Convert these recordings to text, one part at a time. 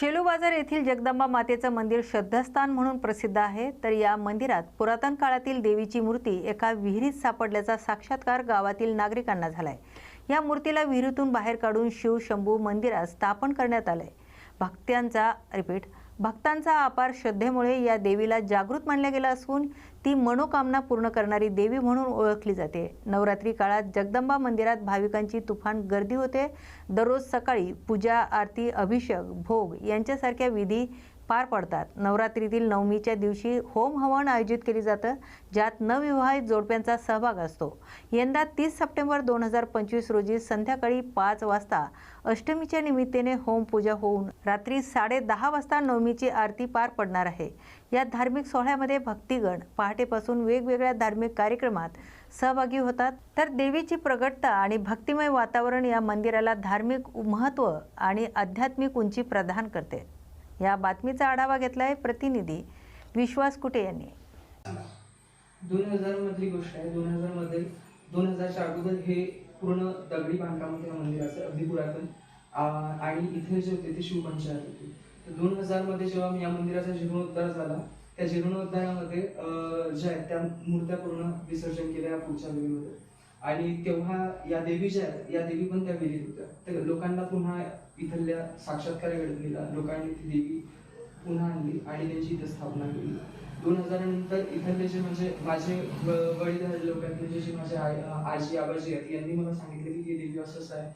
शेलू बाजार येथील जगदंबा मातेचं मंदिर श्रद्धास्थान म्हणून प्रसिद्ध आहे. तर या मंदिरात पुरातन काळातील देवीची मूर्ती एका विहिरीत सापडल्याचा साक्षात्कार गावातील नागरिकांना झालाय. या मूर्तीला विहिरीतून बाहेर काढून शिव शंभू मंदिरात स्थापन करण्यात आलंय. भक्त्यांचा रिपीट भक्तांचा अपार श्रद्धेमुळे या देवीला जागृत मानलं गेलं असून ती मनोकामना पूर्ण करणारी देवी म्हणून ओळखली जाते. नवरात्री काळात जगदंबा मंदिरात भाविकांची तुफान गर्दी होते. दररोज सकाळी पूजा आरती अभिषेक भोग यांच्यासारख्या विधी पार पडतात. नवरात्रीतील नवमीच्या दिवशी होम हवन आयोजित केले जातं ज्यात नवविवाहित जोडप्यांचा सहभाग असतो. यंदा तीस सप्टेंबर दोन हजार पंचवीस रोजी संध्याकाळी पाच वाजता अष्टमीच्या निमित्ताने होम पूजा होऊन रात्री साडे दहा वाजता नवमीची आरती पार पडणार आहे. या धार्मिक सोहळ्यामध्ये भक्तिगण पहाटेपासून वेगवेगळ्या धार्मिक कार्यक्रमात सहभागी होतात. तर देवीची प्रगटता आणि भक्तिमय वातावरण या मंदिराला धार्मिक महत्त्व आणि आध्यात्मिक उंची प्रदान करते. या बातमीचा आढावा घेतलाय प्रतिनिधी विश्वास कुटे यांनी. दोन हजार मधली गोष्ट आहे. दोन हजारमध्ये दोन हजारच्या अगोदर हे पूर्ण दगडी बांधकाम मंदिर या मंदिराचं अगदी पुरातन आणि इथे जे होते ते शिवपंचायत होती. तर दोन हजारमध्ये जेव्हा या मंदिराचा जीर्णोद्धार झाला त्या जीर्णोद्धारामध्ये ज्या आहेत त्या मूर्त्या पूर्ण विसर्जन केल्या या पुढच्या वेळेमध्ये आणि तेव्हा या देवी ज्या आहेत या देवी पण त्या विहिरीत होत्या. तर लोकांना पुन्हा इथल्या साक्षात्कार घडत गेला. लोकांनी ती देवी पुन्हा आणली आणि त्यांची इथं स्थापना केली. दोन हजारानंतर इथले जे म्हणजे माझे वडील लोक आहेत म्हणजे जे माझे आजी आबाजी आहेत यांनी मला सांगितलं की ही देवी असंच आहे.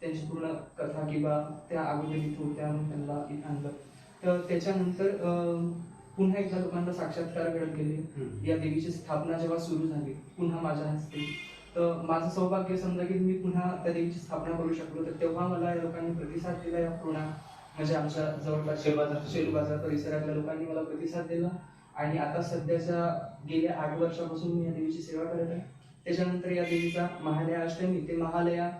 त्यांची पूर्ण कथा किंवा त्या अगोदर इथं होत्या म्हणून त्यांना इथं आणलं. तर त्याच्यानंतर अं, पुन्हा एकदा लोकांना साक्षात्कार घडत गेले या देवीची स्थापना जेव्हा सुरू झाली पुन्हा माझ्या हस्ते. तर माझं सौभाग्य समजा की मी पुन्हा त्या देवीची स्थापना करू शकलो. तर तेव्हा मला या लोकांनी प्रतिसाद दिला या पुन्हा म्हणजे आमच्या जवळपास शेलबाजार शेलू बाजार परिसरातल्या लोकांनी मला प्रतिसाद दिला. आणि आता सध्याच्या गेल्या आठ वर्षापासून मी या देवीची सेवा करत आहे. त्याच्यानंतर या देवीचा महालया अष्टमी ते महालया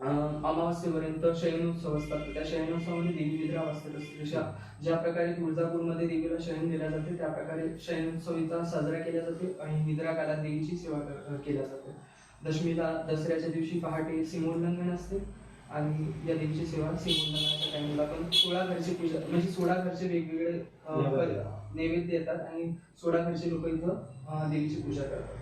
अमावास्येपर्यंत शयनोत्सव असतात. त्या शयनोत्सवामध्ये देवी निद्रा वाचत असते. जशा ज्या प्रकारे तुळजापूरमध्ये देवीला शयन दिल्या जाते त्या प्रकारे शयनोत्सवीचा साजरा केला जाते आणि निद्रा काळात देवीची सेवा केल्या जाते. दशमीला दसऱ्याच्या दिवशी पहाटे सीमोल्लंघन असते आणि या देवीची सेवा सीमोल्लंघनाच्या टाइमला पण सोळा घरचे पूजा म्हणजे सोळा घरचे वेगवेगळे नैवेद्य. येतात आणि सोळा घरचे लोक इथं देवीची पूजा करतात